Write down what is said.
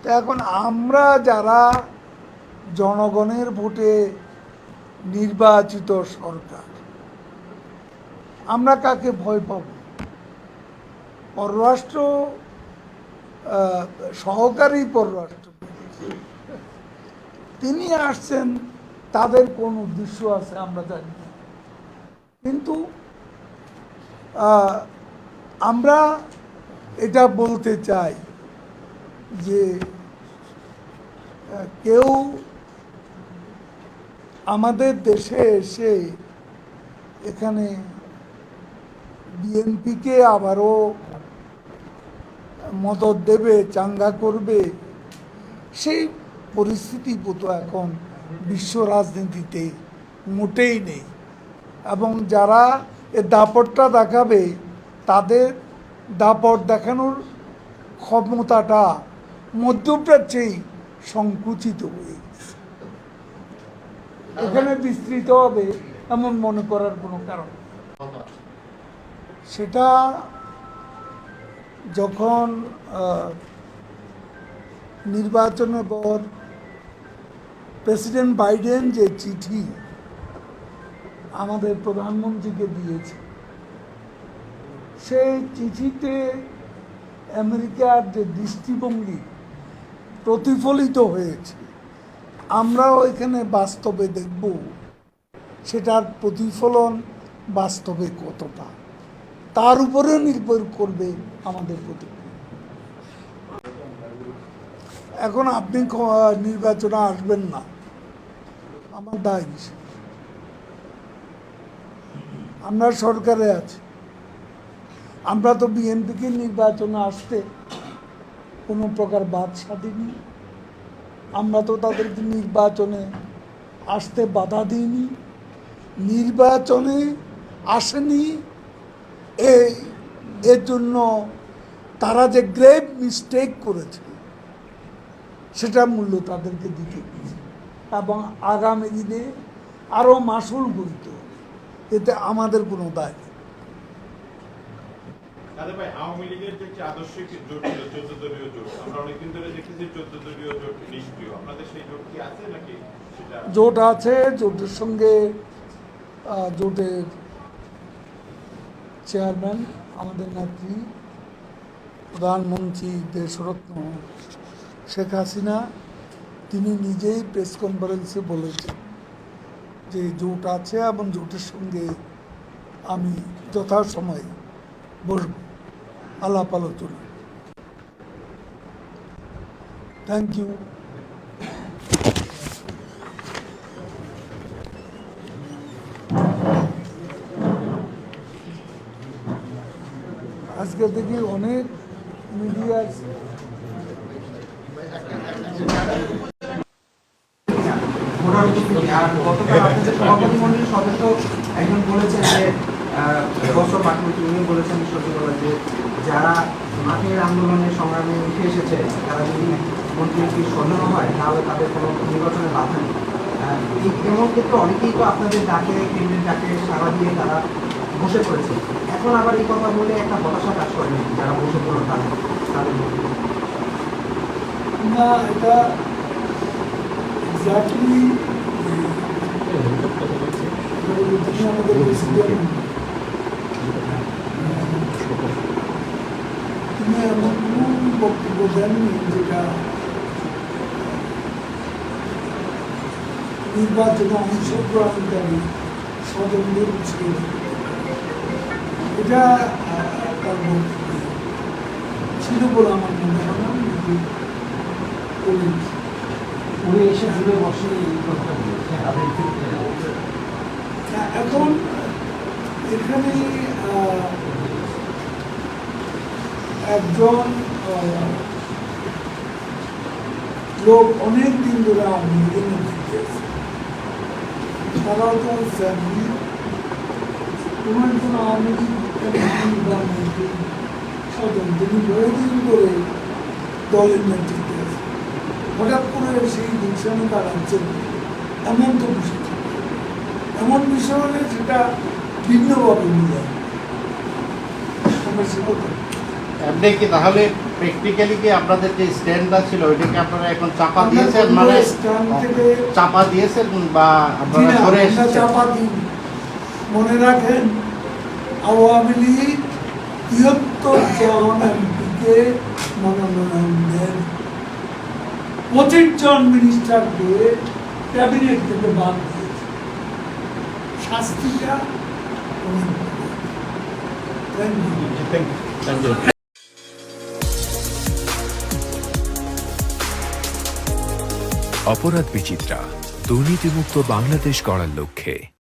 তো এখন আমরা যারা জনগণের ভোটে নির্বাচিত সরকার, আমরা কাকে ভয় পাব? পররাষ্ট্র সহকারী পররাষ্ট্র তিনি আসছেন, তাদের কোন উদ্দেশ্য আছে আমরা জানি না। কিন্তু আমরা এটা বলতে চাই যে কেউ আমাদের দেশে এসে এখানে বিএনপিকে আবারও মদত দেবে, চাঙ্গা করবে, সেই পরিস্থিতি তো এখন বিশ্ব রাজনীতিতে মোটেই নেই। এবং যারা এ দাপটটা দেখাবে, তাদের দাপট দেখানোর ক্ষমতাটা মধ্যপ্রাচ্যেই সংকুচিত হয়ে এখানে বিস্তৃত হবে এমন মনে করার কোনো কারণ সেটা যখন নির্বাচনের পর প্রেসিডেন্ট বাইডেন যে চিঠি আমাদের প্রধানমন্ত্রীকে দিয়েছে, সেই চিঠিতে আমেরিকার যে দৃষ্টিভঙ্গি প্রতিফলিত হয়েছে। আমরাও এখানে বাস্তবে দেখব সেটার প্রতিফলন বাস্তবে কতটা। তার উপরেও নির্ভর করবে আমাদের প্রতিক্রিয়া এখন আপনি নির্বাচনে আসবেন না। আমার দায়? আমরা সরকারে আছি। আমরা তো বিএনপিকে নির্বাচনে আসতে কোনো প্রকার বাদ সাধিনি। আমরা তো তাদেরকে নির্বাচনে আসতে বাধা দিইনি, নির্বাচনে আসেনি। এই, এর জন্য তারা যে গ্রেভ মিস্টেক করেছে, সেটা মূল্য তাদেরকে দিতে এবং আগামী দিনে আরও মাসুল গুলিত এতে আমাদের কোনো দায় নেই। দাদা ভাই, আওয়ামী লীগের যে একটি জোট ছিল, চোদ্দ দলীয় জোট, আমরা অনেকদিন ধরে দেখতেছি চোদ্দ দলীয় জোট নিষ্ক্রিয়। আপনাদের সেই জোট কি আছে নাকি জোট আছে, জোটের সঙ্গে জোটের চেয়ারম্যান, আমাদের নেত্রী প্রধানমন্ত্রী দেশরত্ন শেখ হাসিনা, তিনি নিজেই প্রেস কনফারেন্সে বলেছেন যে জোট আছে এবং জোটের সঙ্গে আমি যথাসময়ে বসব। আলাপ আলোচনা থ্যাংক ইউ আজকে দেখি অনেক মিডিয়া আর গতকাল আপনাদের সভাপতি মন্ডলীর সদস্য একজন বলেছেন যে বস্ত্র পাঠমন্ত্রী উনি বলেছেন সচিবালয় যে যারা মাঠের আন্দোলনের সংগ্রামে উঠে এসেছে তারা যদি মন্ত্রী সন্ধান হয় তাহলে তাদের কোনো নির্বাচনে বাধা নেই। আহ, এই এমন ক্ষেত্রে অনেকেই তো আপনাদের ডাকে কেন্দ্রের ডাকে সাড়া দিয়ে তারা বসে পড়েছে। এখন আবার এই কথা বলে একটা হতাশা কাজ করে নাকি যারা বসে পড়ল তাদের তাদের না এটা এক্স্যাক্টলি আমাদের প্রেসিডেন্ট তিনি এমন কোনো বক্তব্য দেননি যেটা নির্বাচনে অংশগ্রহণকারী স্বজনদের করে। এটা তার বক্তব্য ছিল বলে আমার মনে হয় না উনি এসে দূরে বসে তাদের এখন এখানে একজন লোক অনেক দিন ধরে নেতৃত্বে তারাও তো বহুদিন ধরে দলের হঠাৎ করে সেই ডিসিশনে দাঁড়াচ্ছেন এমন তো বিষয়। এমন বিষয় হলে সেটা ভিন্নভাবে নিয়ে যায়। এমনি কি তাহলে প্র্যাকটিক্যালি কি আপনাদের যে স্ট্যান্ডটা ছিল ওইটাকে আপনারা এখন চাপা দিয়েছেন? মানে চাপা দিয়েছেন বা আপনারা সরে চাপা দিই। মনে রাখেন আওয়ামী লীগ তিয়াত্তর জন এমপিকে মনোনয়ন দেন। পঁচিশ জন মিনিস্টারকে ক্যাবিনেট থেকে বাদ দিয়েছে শাস্তিটা অনেক বড়। Thank you. অপরাধ বিচিত্রা দুর্নীতিমুক্ত বাংলাদেশ গড়ার লক্ষ্যে।